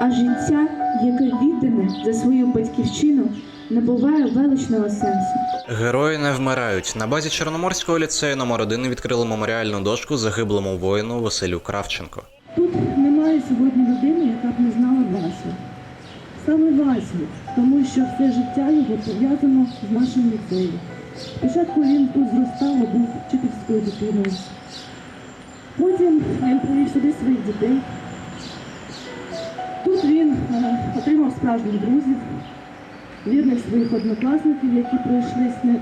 А жінця, яке віддане за свою батьківщину, набуває величного сенсу. Герої не вмирають. На базі Чорноморського ліцею номер 1 відкрили меморіальну дошку загиблому воїну Василю Кравченко. Тут немає сьогодні людини, яка б не знала Васю. Саме Васю, тому що все життя його пов'язано з нашим ліцеєм. Спочатку він тут зростав, був вчительською дитиною. Потім він привів сюди своїх дітей. Тут він е, отримав справжніх друзів, вірних своїх однокласників, які пройшли з ним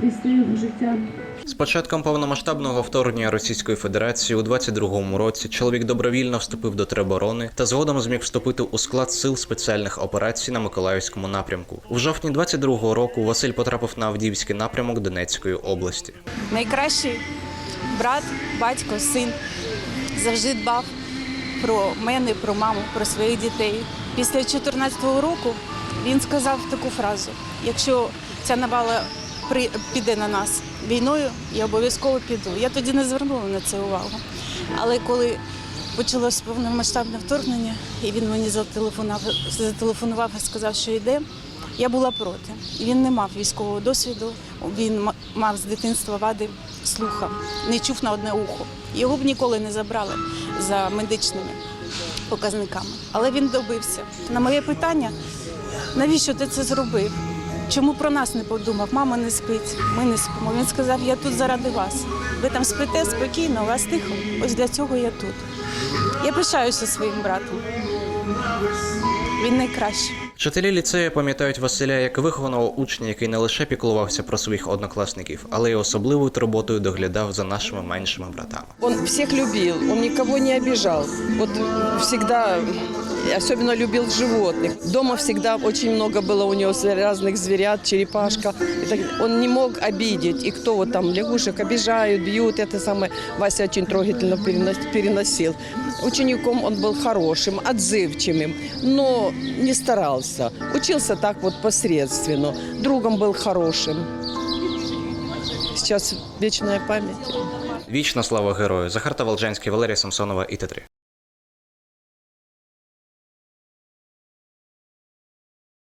крізь його життя. З початком повномасштабного вторгнення Російської Федерації у 22-му році чоловік добровільно вступив до тероборони та згодом зміг вступити у склад сил спеціальних операцій на Миколаївському напрямку. У жовтні 22-го року Василь потрапив на Авдіївський напрямок Донецької області. найкращий брат, батько, син завжди дбав про мене, про маму, про своїх дітей. Після 2014 року він сказав таку фразу: якщо ця навала піде на нас війною, я обов'язково піду. Я тоді не звернула на це увагу. Але коли почалось повномасштабне вторгнення, і він мені зателефонував, зателефонував і сказав, що йде. Я була проти. Він не мав військового досвіду, він мав з дитинства вади слуха, не чув на одне ухо. Його б ніколи не забрали за медичними показниками. Але він добився. На моє питання, навіщо ти це зробив? Чому про нас не подумав? Мама не спить, ми не спимо. Він сказав, я тут заради вас. Ви там спите спокійно, у вас тихо. Ось для цього я тут. Я пишаюся своїм братом. Він найкращий. Вчителі ліцею пам'ятають Василя як вихованого учня, який не лише піклувався про своїх однокласників, але й особливою турботою доглядав за нашими меншими братами. Он всіх любив, він нікого не обіжав. От всегда, особенно любил животных. Дома всегда очень много было у него разных зверят, черепашка. И так- Он не мог обидеть. И кто вот там лягушек обижают, бьют, это самое Вася очень трогательно перенос- переносил. Учеником он был хорошим, отзывчивым, но не старался. Учился так вот посредственно. Другом был хорошим. Сейчас вечная память. Вічна слава герою. Захар Волжанський, Валерія Самсонова, ІТ3.